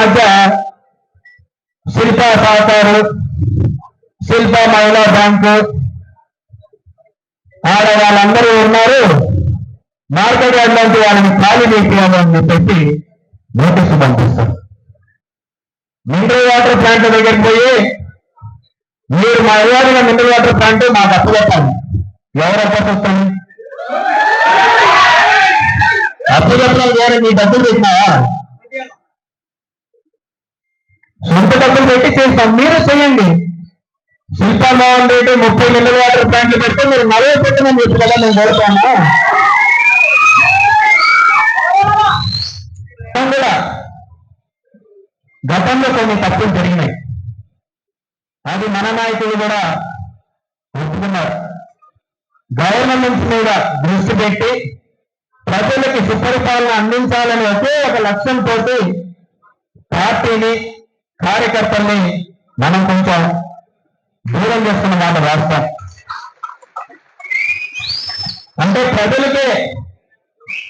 మధ్య శిల్ప సహకారు శిల్ప మహిళా బ్యాంకు ఆడ వాళ్ళందరూ ఉన్నారు. మార్కెట్ యార్డ్ లాంటి వాళ్ళని ఖాళీ చేయాలి అని చెప్పేసి నోటీసు పంపిస్తారు మినరల్ వాటర్ ప్లాంట్ దగ్గరికి పోయి మీరు మా ఇవ్వాలిన మినరల్ వాటర్ ప్లాంట్ మాకు అప్పు ఎవరు అప్పు చెప్తాను అప్పు మీ డబ్బులు పెట్టినావా? సొంత డబ్బులు పెట్టి చేస్తాం మీరు చేయండి. శిల్పమోహన్ రెడ్డి ముప్పై మిల్లర్ వాటర్ ప్లాంట్లు పెడితే మీరు నలభై పెట్టమని చెప్పి కదా నేను కోరుతాను. కూడా గతంలో కొన్ని తప్పులు జరిగినాయి. అది మన నాయకులు కూడా ఒప్పుకున్నారు. గవర్నమెంట్ మీద దృష్టి పెట్టి ప్రజలకి సుపరిపాలన అందించాలని ఒకే ఒక లక్ష్యం తోటి పార్టీని కార్యకర్తల్ని మనం కొంచెం దూరం చేస్తున్న మాట రాస్తాం అంటే ప్రజలకే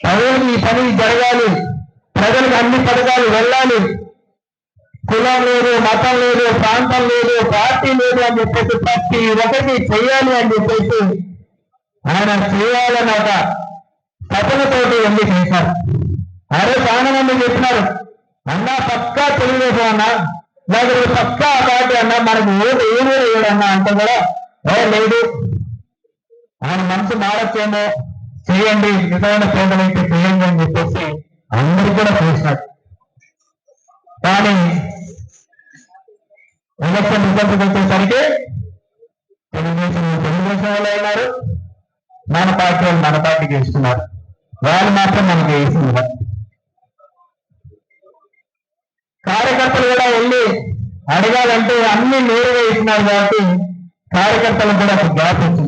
ప్రజలకు ఈ పని జరగాలి. ప్రజలకు అన్ని పథకాలు వెళ్ళాలి. కులం లేదు మతం లేదు ప్రాంతం లేదు పార్టీ లేదు అని చెప్పేసి ప్రతి ఒక్కటి చేయాలి అని చెప్పేసి ఆయన చేయాలని ఒక తపనతోటి వెళ్ళి చేశారు. అరే చాలా మంది చెప్పినారు అన్నా పక్కా తెలుగుదేశం అన్నా లేకపోతే పక్కా ఆ పార్టీ అన్నా మనకి ఏది ఏమీ లేదన్నా అంటే కూడా ఏ లేదు ఆయన మనసు మారచ్చేమో? చేయండి నిజమైన పేదలైతే చేయండి అని చెప్పేసి అందరూ కూడా చేసినారు. కానీ ఎలక్షన్ రిజల్ట్ వచ్చేసరికి తెలుగుదేశం తెలుగుదేశం వాళ్ళు అయినారు మన పార్టీ వాళ్ళు మన పార్టీకి ఇస్తున్నారు వాళ్ళు మాత్రం మనకి వేస్తున్నారు కార్యకర్తలు కూడా వెళ్ళి అడగాలంటే అన్ని నేరుగా ఇస్తున్నారు కాబట్టి కార్యకర్తలకు కూడా ఒక గ్యాప్ వచ్చింది.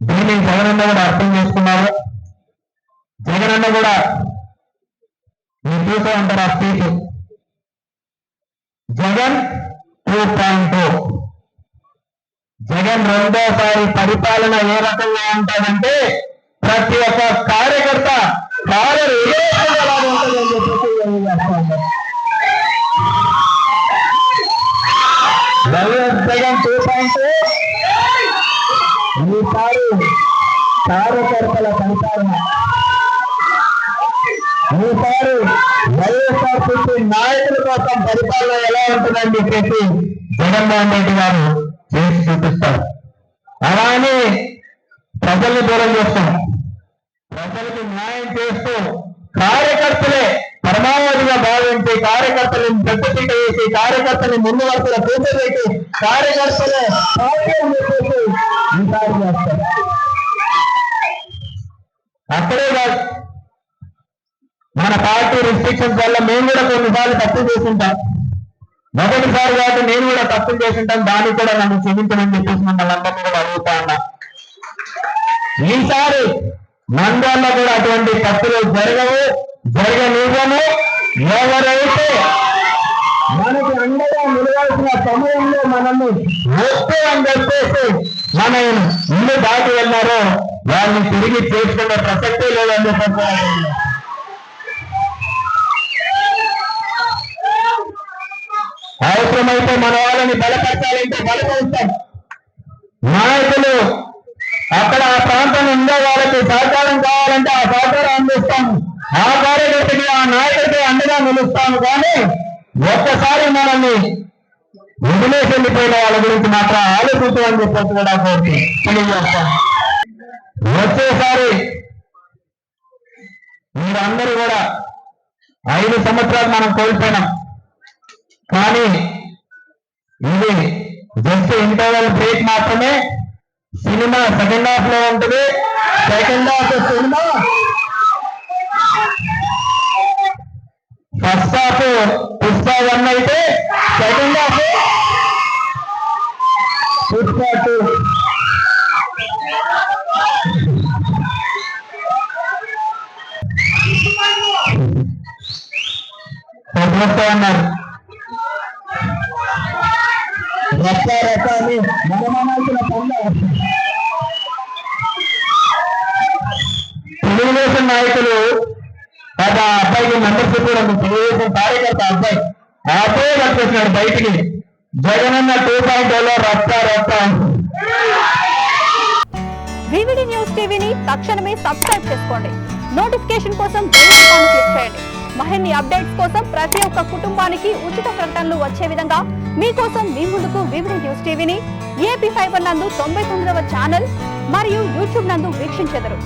దీన్ని జగనన్న కూడా అర్థం చేసుకున్నారు. జగనన్న కూడా మీరు చూసే ఉంటారు ఆ speech. Jagan two point two Jagan రెండోసారి పరిపాలన ఏ రకంగా ఉంటుందంటే ప్రతి ఒక్క కార్యకర్త కాలర్ ఏ రకంగా ఉంటుందని చెప్పేసి తెలియజేస్తాను. వైఎస్ టూ పాయింట్ ఈసారి కార్యకర్తల పరిపాలన ఈసారి వైఎస్ఆర్సీపీ నాయకుల కోసం పరిపాలన ఎలా ఉంటుందని చెప్పేసి జగన్మోహన్ రెడ్డి గారు చేసి చూపిస్తారు. అలానే ప్రజల్ని దూరం చేస్తాం. ప్రజలకు న్యాయం చేస్తూ కార్యకర్తలే పరమావధిగా భావించి కార్యకర్తలను పెద్దపీట వేసి కార్యకర్తని ముందు వరుసలో కూర్చోబెట్టి కార్యకర్తలే పార్టీ చేస్తారు. అక్కడే కాదు మన పార్టీ రిస్ట్రిక్షన్స్ వల్ల మేము కూడా కొన్నిసార్లు తప్పు చేసింటాం మొదటిసారి కాబట్టి నేను కూడా తప్పులు చేసింటాను దాన్ని కూడా నన్ను క్షమించమని చెప్పేసి మమ్మల్ని అందరినీ కూడా అడుగుతా ఉన్నా. ఈసారి నంద్యాల కూడా అటువంటి తప్పులు జరగవు. జరగనివ్వము ఎవరైతే మనకి అండగా నిలవాల్సిన సమయంలో మనల్ని వస్తూ అని చెప్పేసి మన ఇల్లు దాటి వెళ్ళారో వాళ్ళని తిరిగి చేసుకునే ప్రసక్తే లేదని చెప్పారు. అవసరమైతే మన వాళ్ళని బలపరచాలంటే బలపరుస్తాం. నాయకులు అక్కడ ఆ ప్రాంతం ఉండే వాళ్ళకి సహకారం కావాలంటే ఆ సహకారం అందిస్తాం. ఆ కార్యకర్తకి ఆ నాయకుడికి అండగా నిలుస్తాను కానీ ఒక్కసారి మనల్ని వదిలేసి వెళ్ళిపోయిన వాళ్ళ గురించి మాత్రం ఆలోచించమని చెప్పేసి కూడా కోరుతూ తెలియజేస్తాం వచ్చేసారి మీరందరూ కూడా ఐదు సంవత్సరాలు మనం కోల్పోయినాం. కానీ ఇది జస్ట్ ఇంటర్వల్ బ్రేక్ మాత్రమే. సినిమా సెకండ్ హాఫ్లో ఉంటుంది. Second half cinema first half Pushpa one అయితే సెకండ్ హాఫ్. పుష్ప టూ వస్తా ఉన్నారు రక్త రకాన్ని మనమనాల్సిన పనులు తెలుగుదేశం నాయకులు గత మెంబర్స్ కూడా తెలుగుదేశం కార్యకర్త అబ్బాయి ఆ అబ్బాయి కనిపిస్తున్నాడు బయటికి. జగనన్న టూ పాయింట్లో రక్త రక్త వివిడి న్యూస్ టీవీని తక్షణమే సబ్స్క్రైబ్ చేసుకోండి. నోటిఫికేషన్ కోసం బెల్ ఐకాన్ క్లిక్ చేయండి. మరిన్ని అప్డేట్స్ కోసం ప్రతి ఒక్క కుటుంబానికి ఉచిత ప్రకటనలు వచ్చే విధంగా మీకోసం మీ ముందుకు వివిడి న్యూస్ టీవీని ఏపీ ఫైబర్ నందు తొంభై తొమ్మిదవ ఛానల్ మరియు యూట్యూబ్ నందు వీక్షించెదరు.